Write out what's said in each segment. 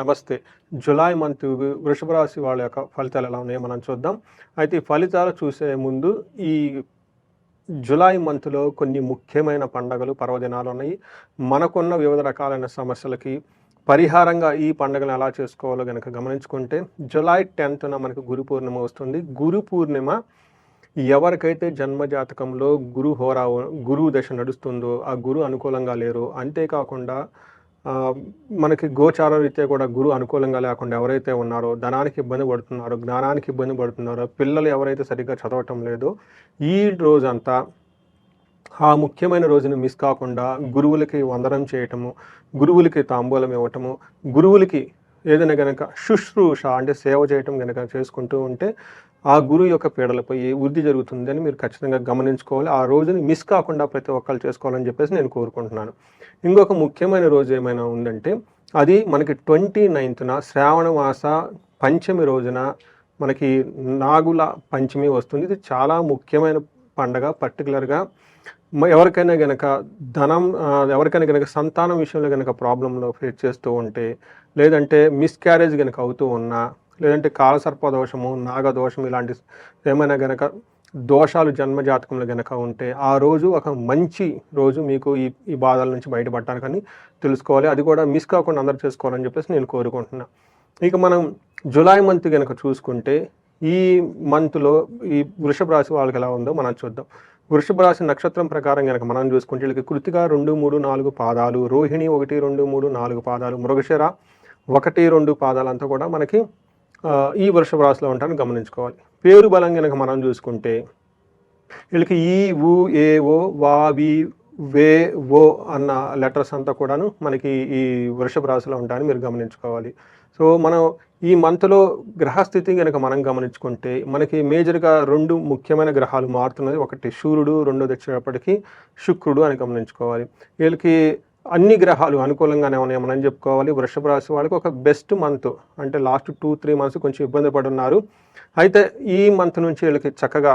నమస్తే. July month వృషభ రాశి వాళ్ళ యొక్క ఫలితాలు ఎలా ఉన్నాయో మనం చూద్దాం. అయితే ఈ ఫలితాలు చూసే ముందు ఈ జులై మంత్లో కొన్ని ముఖ్యమైన పండగలు పర్వదినాలు ఉన్నాయి. మనకున్న వివిధ రకాలైన సమస్యలకి పరిహారంగా ఈ పండుగను ఎలా చేసుకోవాలో కనుక గమనించుకుంటే జులై టెన్త్న మనకు గురు పూర్ణిమ వస్తుంది. గురు పూర్ణిమ ఎవరికైతే జన్మజాతకంలో గురు హోరా గురువు దశ నడుస్తుందో ఆ గురు అనుకూలంగా లేరు అంతేకాకుండా మనకి గోచార రీత్యా కూడా గురువు అనుకూలంగా లేకుండా ఎవరైతే ఉన్నారో ధనానికి ఇబ్బంది పడుతున్నారో జ్ఞానానికి ఇబ్బంది పడుతున్నారో పిల్లలు ఎవరైతే సరిగ్గా చదవటం లేదో ఈ రోజంతా ఆ ముఖ్యమైన రోజును మిస్ కాకుండా గురువులకి వందనం చేయటము గురువులకి తాంబూలం ఇవ్వటము గురువులకి ఏదైనా కనుక శుశ్రూష అంటే సేవ చేయటం కనుక చేసుకుంటూ ఉంటే ఆ గురువు యొక్క పీడలపై వృద్ధి జరుగుతుందని మీరు ఖచ్చితంగా గమనించుకోవాలి. ఆ రోజుని మిస్ కాకుండా ప్రతి ఒక్కరు చేసుకోవాలని చెప్పేసి నేను కోరుకుంటున్నాను. ఇంకొక ముఖ్యమైన రోజు ఏమైనా ఉందంటే అది మనకి ట్వంటీ నైన్త్న శ్రావణ మాస పంచమి రోజున మనకి నాగుల పంచమి వస్తుంది. ఇది చాలా ముఖ్యమైన పండగ. పర్టికులర్గా ఎవరికైనా గనక ధనం ఎవరికైనా గనక సంతానం విషయంలో గనక ప్రాబ్లంలో ఫేస్ చేస్తూ ఉంటే లేదంటే మిస్క్యారేజ్ గనక అవుతూ ఉన్నా లేదంటే కాలసర్ప దోషము నాగదోషం ఇలాంటి ఏమైనా గనక దోషాలు జన్మజాతకంలో గనక ఉంటే ఆ రోజు ఒక మంచి రోజు మీకు ఈ ఈ బాధల నుంచి బయటపడటానికని తెలుసుకోవాలి. అది కూడా మిస్ కాకుండా అందరూ చేసుకోవాలని చెప్పేసి నేను కోరుకుంటున్నా. ఇక మనం జూలై మంత్ కనుక చూసుకుంటే ఈ మంత్లో ఈ వృషభ రాశి వాళ్ళకి ఎలా ఉందో మనం చూద్దాం. వృషభ రాశి నక్షత్రం ప్రకారం కనుక మనం చూసుకుంటే వీళ్ళకి కృతిక రెండు మూడు నాలుగు పాదాలు రోహిణి ఒకటి రెండు మూడు నాలుగు పాదాలు మృగశిర ఒకటి రెండు పాదాలంతా కూడా మనకి ఈ వృషభ రాశిలో ఉంటారని గమనించుకోవాలి. పేరు బలం కనుక మనం చూసుకుంటే వీళ్ళకి ఈ ఊ ఏ ఓ వా వి వే ఓ అన్న లెటర్స్ అంతా కూడాను మనకి ఈ వృషభ రాశిలో ఉంటాయని మీరు గమనించుకోవాలి. సో మనం ఈ మంత్లో గ్రహస్థితి కనుక మనం గమనించుకుంటే మనకి మేజర్గా రెండు ముఖ్యమైన గ్రహాలు మారుతున్నది ఒకటి సూర్యుడు రెండోది వచ్చేటప్పటికి శుక్రుడు అని గమనించుకోవాలి. వీళ్ళకి అన్ని గ్రహాలు అనుకూలంగానే ఉన్నాయి. మనం చెప్పుకోవాలి? వృషభ రాశి వాళ్ళకి ఒక బెస్ట్ మంత్ అంటే లాస్ట్ టూ త్రీ మంత్స్ కొంచెం ఇబ్బంది పడున్నారు. అయితే ఈ మంత్ నుంచి వీళ్ళకి చక్కగా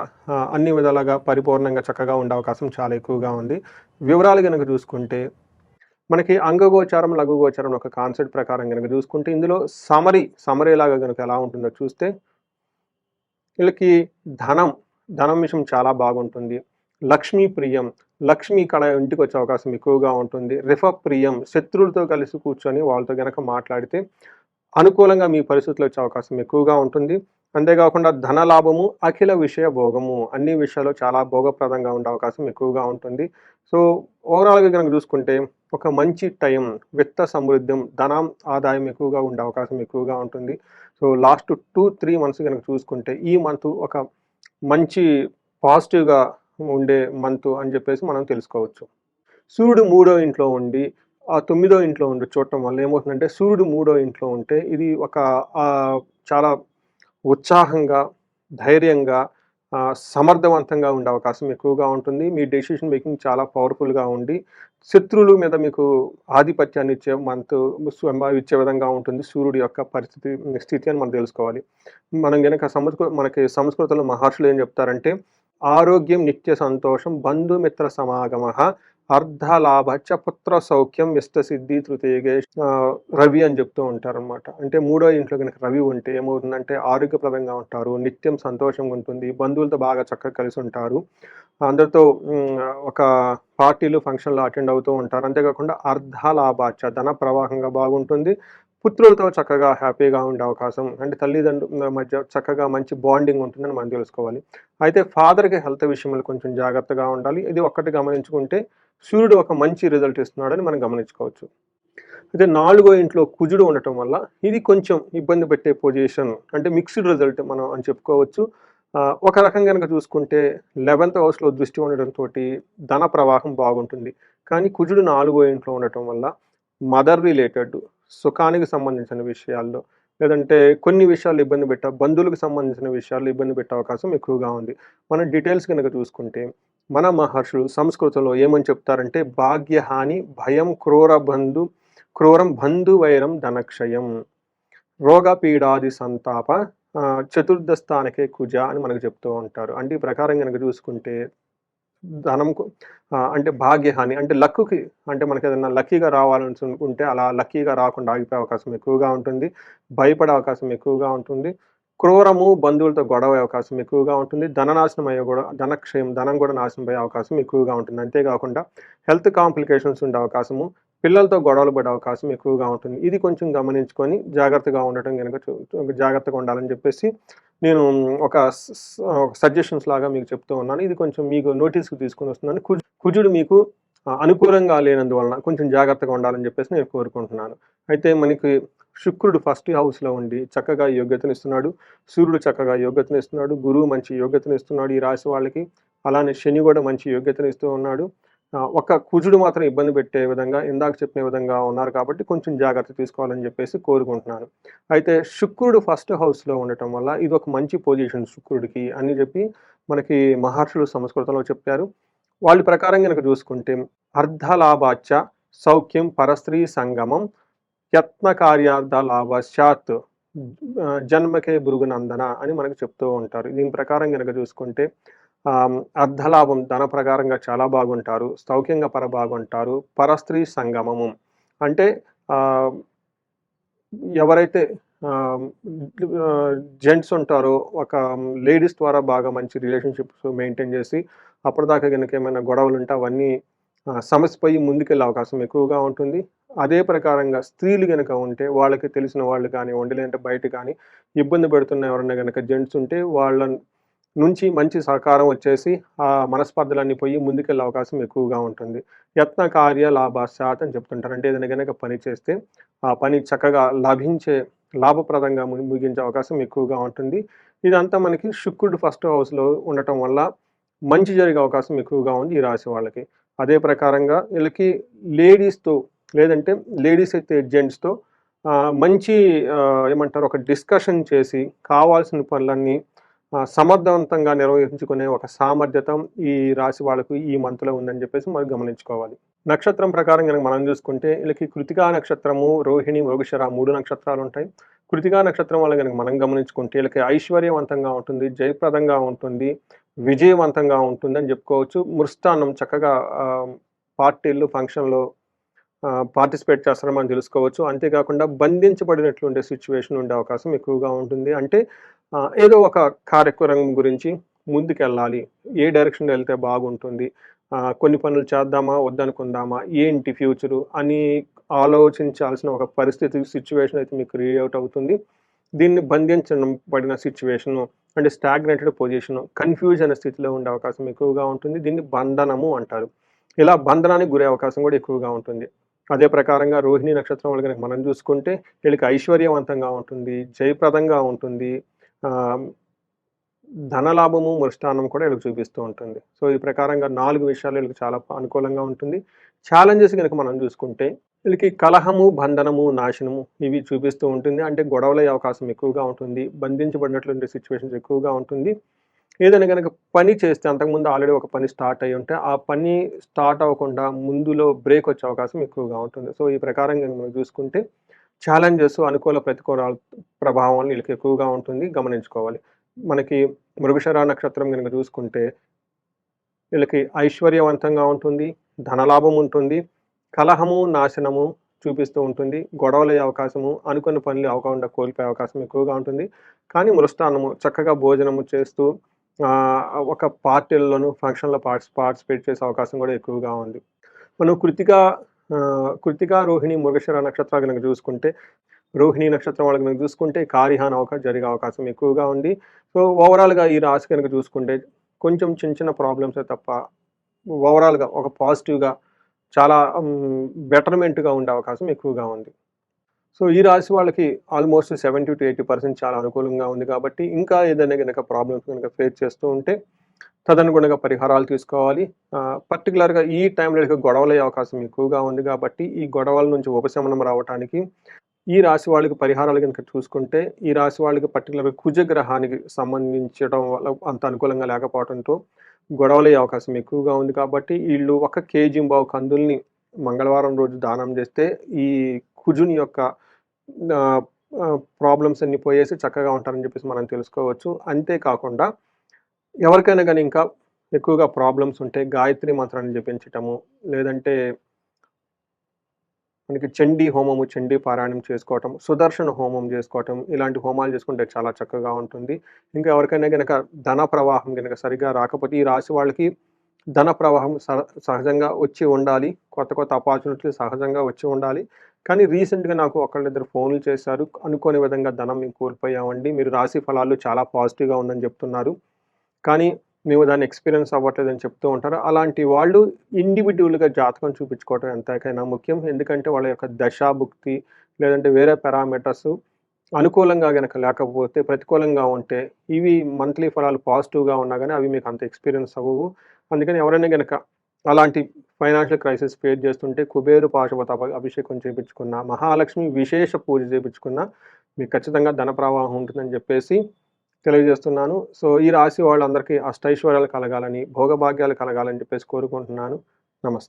అన్ని విధాలుగా పరిపూర్ణంగా చక్కగా ఉండే అవకాశం చాలా ఎక్కువగా ఉంది. వివరాలు కనుక చూసుకుంటే మనకి అంగగోచారం లఘుగోచారం ఒక కాన్సెప్ట్ ప్రకారం కనుక చూసుకుంటే ఇందులో సమరీ సమరీలాగా కనుక ఎలా ఉంటుందో చూస్తే వీళ్ళకి ధనం ధనం విషయం చాలా బాగుంటుంది. లక్ష్మీ ప్రియం. లక్ష్మి కళ ఇంటికి వచ్చే అవకాశం ఎక్కువగా ఉంటుంది. రిఫ ప్రియం. శత్రువులతో కలిసి కూర్చొని వాళ్ళతో గనక మాట్లాడితే అనుకూలంగా మీ పరిస్థితులు వచ్చే అవకాశం ఎక్కువగా ఉంటుంది. అంతేకాకుండా ధన లాభము అఖిల విషయ భోగము అన్ని విషయాలు చాలా భోగప్రదంగా ఉండే అవకాశం ఎక్కువగా ఉంటుంది. సో ఓవరాల్గా కనుక చూసుకుంటే ఒక మంచి టైం విత్త సమృద్ధం ధనం ఆదాయం ఎక్కువగా ఉండే అవకాశం ఎక్కువగా ఉంటుంది. So last two three months కనుక చూసుకుంటే ఈ మంత్ ఒక మంచి పాజిటివ్గా ఉండే మంత్ అని చెప్పేసి మనం తెలుసుకోవచ్చు. సూర్యుడు మూడో ఇంట్లో ఉండి ఆ తొమ్మిదో ఇంట్లో ఉండి చూడటం వల్ల ఏమవుతుందంటే సూర్యుడు మూడో ఇంట్లో ఉంటే ఇది ఒక చాలా ఉత్సాహంగా ధైర్యంగా సమర్థవంతంగా ఉండే అవకాశం ఎక్కువగా ఉంటుంది. మీ డెసిషన్ మేకింగ్ చాలా పవర్ఫుల్గా ఉండి శత్రువుల మీద మీకు ఆధిపత్యాన్ని ఇచ్చే మంత్ ఇచ్చే విధంగా ఉంటుంది సూర్యుడి యొక్క పరిస్థితి స్థితి అని మనం తెలుసుకోవాలి. మనం కనుక సంస్కృ మనకి సంస్కృతంలో మహర్షులు ఏం చెప్తారంటే ఆరోగ్యం నిత్య సంతోషం బంధుమిత్ర సమాగమ అర్ధలాభ చ పుత్ర సౌఖ్యం ఇష్టసిద్ధి తృతీయగే రవి అని చెప్తూ ఉంటారు అనమాట అంటే మూడో ఇంట్లో కనుక రవి ఉంటే ఏమవుతుందంటే ఆరోగ్యప్రదంగా ఉంటారు నిత్యం సంతోషంగా ఉంటుంది బంధువులతో బాగా చక్కగా కలిసి ఉంటారు. అందరితో ఒక పార్టీలు ఫంక్షన్లు అటెండ్ అవుతూ ఉంటారు. అంతేకాకుండా అర్ధలాభాచ ధన ప్రవాహంగా బాగుంటుంది పుత్రులతో చక్కగా హ్యాపీగా ఉండే అవకాశం అంటే తల్లిదండ్రుల మధ్య చక్కగా మంచి బాండింగ్ ఉంటుందని మనం తెలుసుకోవాలి. అయితే ఫాదర్కి హెల్త్ విషయంలో కొంచెం జాగ్రత్తగా ఉండాలి. ఇది ఒక్కటి గమనించుకుంటే సూర్యుడు ఒక మంచి రిజల్ట్ ఇస్తున్నాడని మనం గమనించుకోవచ్చు. అయితే నాలుగో ఇంట్లో కుజుడు ఉండటం వల్ల ఇది కొంచెం ఇబ్బంది పెట్టే పొజిషన్ అంటే మిక్స్డ్ రిజల్ట్ మనం అని చెప్పుకోవచ్చు. ఒక రకంగా కనుక చూసుకుంటే లెవెన్త్ హౌస్లో దృష్టి ఉండటంతో ధన ప్రవాహం బాగుంటుంది. కానీ కుజుడు నాలుగో ఇంట్లో ఉండటం వల్ల మదర్ రిలేటెడ్ సుఖానికి సంబంధించిన విషయాల్లో లేదంటే కొన్ని విషయాలు ఇబ్బంది పెట్ట బంధువులకు సంబంధించిన విషయాలు ఇబ్బంది పెట్టే అవకాశం ఎక్కువగా ఉంది. మనం డీటెయిల్స్ కనుక చూసుకుంటే మన మహర్షులు సంస్కృతంలో ఏమని చెప్తారంటే భాగ్యహాని భయం క్రూర బంధు క్రూరం బంధు వైరం ధనక్షయం రోగ పీడాది సంతాప చతుర్థ స్థానకే కుజ అని మనకు చెప్తూ ఉంటారు. అంటే ఈ ప్రకారం కనుక చూసుకుంటే ధనం అంటే భాగ్యహాని అంటే లక్కుకి అంటే మనకి ఏదైనా లక్కీగా రావాలని అనుకుంటే అలా లక్కీగా రాకుండా ఆగిపోయే అవకాశం ఎక్కువగా ఉంటుంది. భయపడే అవకాశం ఎక్కువగా ఉంటుంది. క్రూరము బంధువులతో గొడవ అయ్యే అవకాశం ఎక్కువగా ఉంటుంది. ధననాశనం అయ్యే కూడా ధనక్షయం ధనం కూడా నాశనం అయ్యే అవకాశం ఎక్కువగా ఉంటుంది. అంతేకాకుండా హెల్త్ కాంప్లికేషన్స్ ఉండే అవకాశము పిల్లలతో గొడవలు పడే అవకాశం ఎక్కువగా ఉంటుంది. ఇది కొంచెం గమనించుకొని జాగ్రత్తగా ఉండటం కనుక జాగ్రత్తగా ఉండాలని చెప్పేసి నేను ఒక సజెషన్స్ లాగా మీకు చెప్తూ ఉన్నాను. ఇది కొంచెం మీకు నోటీస్కి తీసుకుని వస్తున్నాను. కుజు- కుజుడు మీకు అనుకూలంగా లేనందువలన కొంచెం జాగ్రత్తగా ఉండాలని చెప్పేసి నేను కోరుకుంటున్నాను. అయితే మనకి శుక్రుడు ఫస్ట్ హౌస్లో ఉండి చక్కగా యోగ్యతను ఇస్తున్నాడు. సూర్యుడు చక్కగా యోగ్యతను ఇస్తున్నాడు. గురువు మంచి యోగ్యతను ఇస్తున్నాడు ఈ రాశి వాళ్ళకి. అలానే శని కూడా మంచి యోగ్యతను ఇస్తూ ఉన్నాడు. ఒక కుజుడు మాత్రం ఇబ్బంది పెట్టే విధంగా ఇందాక చెప్పిన విధంగా ఉన్నారు కాబట్టి కొంచెం జాగ్రత్త తీసుకోవాలని చెప్పేసి కోరుకుంటున్నాను. అయితే శుక్రుడు ఫస్ట్ హౌస్లో ఉండటం వల్ల ఇది ఒక మంచి పొజిషన్ శుక్రుడికి అని చెప్పి మనకి మహర్షులు సంస్కృతంలో చెప్పారు. వాళ్ళ ప్రకారం కనుక చూసుకుంటే అర్ధలాభాచ సౌఖ్యం పరస్త్రీ సంగమం యత్న కార్యార్థ లాభాశ్చాత్ జన్మకే భృగునందన అని మనకు చెప్తూ ఉంటారు. దీని ప్రకారం కనుక చూసుకుంటే అర్ధలాభం ధన ప్రకారంగా చాలా బాగుంటారు సౌఖ్యంగా పర బాగుంటారు పరస్త్రీ సంగమము. అంటే ఎవరైతే జెంట్స్ ఉంటారో ఒక లేడీస్ ద్వారా బాగా మంచి రిలేషన్షిప్స్ మెయింటైన్ చేసి అప్పటిదాకా కనుక ఏమైనా గొడవలు ఉంటే అవన్నీ సమస్య సమసిపోయి ముందుకెళ్ళే అవకాశం ఎక్కువగా ఉంటుంది. అదే ప్రకారంగా స్త్రీలు కనుక ఉంటే వాళ్ళకి తెలిసిన వాళ్ళు కానీ వండలేంటే బయట కానీ ఇబ్బంది పెడుతున్న ఎవరైనా కనుక జెంట్స్ ఉంటే వాళ్ళని నుంచి మంచి సహకారం వచ్చేసి ఆ మనస్పర్ధలన్నీ పోయి ముందుకెళ్ళే అవకాశం ఎక్కువగా ఉంటుంది. యత్న కార్య లాభాశాత్ అని చెప్తుంటారు. అంటే ఏదైనా కనుక పని చేస్తే ఆ పని చక్కగా లభించే లాభప్రదంగా ము- ముగించే అవకాశం ఎక్కువగా ఉంటుంది. ఇదంతా మనకి శుక్రుడు ఫస్ట్ హౌస్లో ఉండటం వల్ల మంచి జరిగే అవకాశం ఎక్కువగా ఉంది ఈ రాశి వాళ్ళకి. అదే ప్రకారంగా వీళ్ళకి లేడీస్తో లేదంటే లేడీస్ అయితే జెంట్స్తో మంచి ఏమంటారు ఒక డిస్కషన్ చేసి కావాల్సిన పనులన్నీ సమర్థవంతంగా నిర్వహించుకునే ఒక సామర్థ్యత ఈ రాశి వాళ్ళకు ఈ మంత్లో ఉందని చెప్పేసి మనం గమనించుకోవాలి. నక్షత్రం ప్రకారం కనుక మనం చూసుకుంటే వీళ్ళకి కృతికా నక్షత్రము రోహిణి మృగశిర మూడు నక్షత్రాలు ఉంటాయి. కృతికా నక్షత్రం వల్ల కనుక మనం గమనించుకుంటే వీళ్ళకి ఐశ్వర్యవంతంగా ఉంటుంది జయప్రదంగా ఉంటుంది విజయవంతంగా ఉంటుంది అని చెప్పుకోవచ్చు. మృష్టాన్నం చక్కగా పార్టీలు ఫంక్షన్లో పార్టిసిపేట్ చేస్తారని మనం తెలుసుకోవచ్చు. అంతేకాకుండా బంధించబడినట్లు ఉండే సిచ్యువేషన్ ఉండే అవకాశం ఎక్కువగా ఉంటుంది. అంటే ఏదో ఒక కార్యక్రమం గురించి ముందుకెళ్ళాలి. ఏ డైరెక్షన్లో వెళ్తే బాగుంటుంది? కొన్ని పనులు చేద్దామా? వద్దనుకుందామా? ఏంటి ఫ్యూచరు? అని ఆలోచించాల్సిన ఒక పరిస్థితి సిచ్యువేషన్ అయితే మీకు క్రియేట్ అవుతుంది. దీన్ని బంధించడం పడిన సిచ్యువేషను అంటే స్టాగ్నేటెడ్ పొజిషన్ కన్ఫ్యూజ్ అనే స్థితిలో ఉండే అవకాశం ఎక్కువగా ఉంటుంది. దీన్ని బంధనము అంటారు. ఇలా బంధనానికి గురే అవకాశం కూడా ఎక్కువగా ఉంటుంది. అదే ప్రకారంగా రోహిణి నక్షత్రం వాళ్ళు కనుక మనం చూసుకుంటే వీళ్ళకి ఐశ్వర్యవంతంగా ఉంటుంది జయప్రదంగా ఉంటుంది. ధనలాభము మృష్టానం కూడా వీళ్ళకి చూపిస్తూ ఉంటుంది. సో ఈ ప్రకారంగా నాలుగు విషయాలు వీళ్ళకి చాలా అనుకూలంగా ఉంటుంది. ఛాలెంజెస్ కనుక మనం చూసుకుంటే వీళ్ళకి కలహము బంధనము నాశనము ఇవి చూపిస్తూ ఉంటుంది. అంటే గొడవలయ్యే అవకాశం ఎక్కువగా ఉంటుంది. బంధించబడినటువంటి సిచ్యువేషన్స్ ఎక్కువగా ఉంటుంది. ఏదైనా కనుక పని చేస్తే అంతకుముందు ఆల్రెడీ ఒక పని స్టార్ట్ అయ్యి ఉంటే ఆ పని స్టార్ట్ అవ్వకుండా ముందులో బ్రేక్ వచ్చే అవకాశం ఎక్కువగా ఉంటుంది. సో ఈ ప్రకారంగా మనం చూసుకుంటే ఛాలెంజెస్ అనుకూల ప్రతికూల ప్రభావం వీళ్ళకి ఎక్కువగా ఉంటుంది. గమనించుకోవాలి. మనకి మృగశర నక్షత్రం కనుక చూసుకుంటే వీళ్ళకి ఐశ్వర్యవంతంగా ఉంటుంది. ధనలాభం ఉంటుంది. కలహము నాశనము చూపిస్తూ ఉంటుంది. గొడవలయ్యే అవకాశము అనుకున్న పనులు అవకుండా కోల్పోయే అవకాశం ఎక్కువగా ఉంటుంది. కానీ మృష్టాన్నము చక్కగా భోజనము చేస్తూ ఒక పార్టీల్లోనూ ఫంక్షన్లో పార్టిస్ పార్టిసిపేట్ చేసే అవకాశం కూడా ఎక్కువగా ఉంది. మనం కృతిగా కృతిక రోహిణి మృగశిర నక్షత్రాలు కనుక చూసుకుంటే రోహిణి నక్షత్రం వాళ్ళకి కనుక చూసుకుంటే కార్యహాని అవకాశం జరిగే అవకాశం ఎక్కువగా ఉంది. సో ఓవరాల్గా ఈ రాశి కనుక చూసుకుంటే కొంచెం చిన్న చిన్న ప్రాబ్లమ్సే తప్ప ఓవరాల్గా ఒక పాజిటివ్గా చాలా బెటర్మెంట్గా ఉండే అవకాశం ఎక్కువగా ఉంది. సో ఈ రాశి వాళ్ళకి almost seventy to eighty percent చాలా అనుకూలంగా ఉంది కాబట్టి ఇంకా ఏదైనా కనుక ప్రాబ్లమ్స్ కనుక ఫేస్ చేస్తూ ఉంటే తదనుగుణంగా పరిహారాలు తీసుకోవాలి. పర్టికులర్గా ఈ టైంలో ఇక అవకాశం ఎక్కువగా ఉంది కాబట్టి ఈ గొడవల నుంచి ఉపశమనం రావడానికి ఈ రాశి వాళ్ళకి పరిహారాలు కనుక చూసుకుంటే ఈ రాశి వాళ్ళకి పర్టికులర్గా కుజగ్రహానికి సంబంధించడం వల్ల అంత అనుకూలంగా లేకపోవడంతో గొడవలయ్యే అవకాశం ఎక్కువగా ఉంది కాబట్టి వీళ్ళు ఒక కేజీ బావు కందుల్ని మంగళవారం రోజు దానం చేస్తే ఈ కుజుని యొక్క ప్రాబ్లమ్స్ అన్ని పోయేసి చక్కగా ఉంటారని చెప్పేసి మనం తెలుసుకోవచ్చు. అంతేకాకుండా ఎవరికైనా కానీ ఇంకా ఎక్కువగా ప్రాబ్లమ్స్ ఉంటే గాయత్రి మంత్రాన్ని జపించటము లేదంటే మనకి చండీ హోమము చండీ పారాయణం చేసుకోవటం సుదర్శన హోమం చేసుకోవటం ఇలాంటి హోమాలు చేసుకుంటే చాలా చక్కగా ఉంటుంది. ఇంకా ఎవరికైనా గనక ధన ప్రవాహం గనక సరిగా రాకపోతే ఈ రాశి వాళ్ళకి ధన ప్రవాహం సహ- సహజంగా వచ్చి ఉండాలి. కొత్త కొత్త ఆపర్చునిటీలు సహజంగా వచ్చి ఉండాలి. కానీ రీసెంట్గా నాకు ఒకళ్ళిద్దరు ఫోన్లు చేశారు. అనుకోని విధంగా ధనం మేము కోల్పోయామండి. మీరు రాశి ఫలాలు చాలా పాజిటివ్గా ఉందని చెప్తున్నారు. కానీ మేము దాన్ని ఎక్స్పీరియన్స్ అవ్వట్లేదని చెప్తూ ఉంటారు. అలాంటి వాళ్ళు ఇండివిజువల్గా జాతకం చూపించుకోవడం ఎంతకైనా ముఖ్యం. ఎందుకంటే వాళ్ళ యొక్క దశాభుక్తి లేదంటే వేరే పారామీటర్స్ అనుకూలంగా గనక లేకపోతే ప్రతికూలంగా ఉంటే ఇవి మంత్లీ ఫలాలు పాజిటివ్గా ఉన్నా కానీ అవి మీకు అంత ఎక్స్పీరియన్స్ అవ్వవు. అందుకని ఎవరైనా గనక అలాంటి ఫైనాన్షియల్ క్రైసిస్ ఫేస్ చేస్తుంటే కుబేరు పాశుపత అభిషేకం చేయించుకున్న మహాలక్ష్మి విశేష పూజ చేయించుకున్న మీకు ఖచ్చితంగా ధన ప్రవాహం ఉంటుందని చెప్పేసి తెలియజేస్తున్నాను. సో ఈ రాశి వాళ్ళందరికీ అష్టైశ్వర్యాలు కలగాలని భోగభాగ్యాలు కలగాలని చెప్పేసి కోరుకుంటున్నాను. నమస్తే.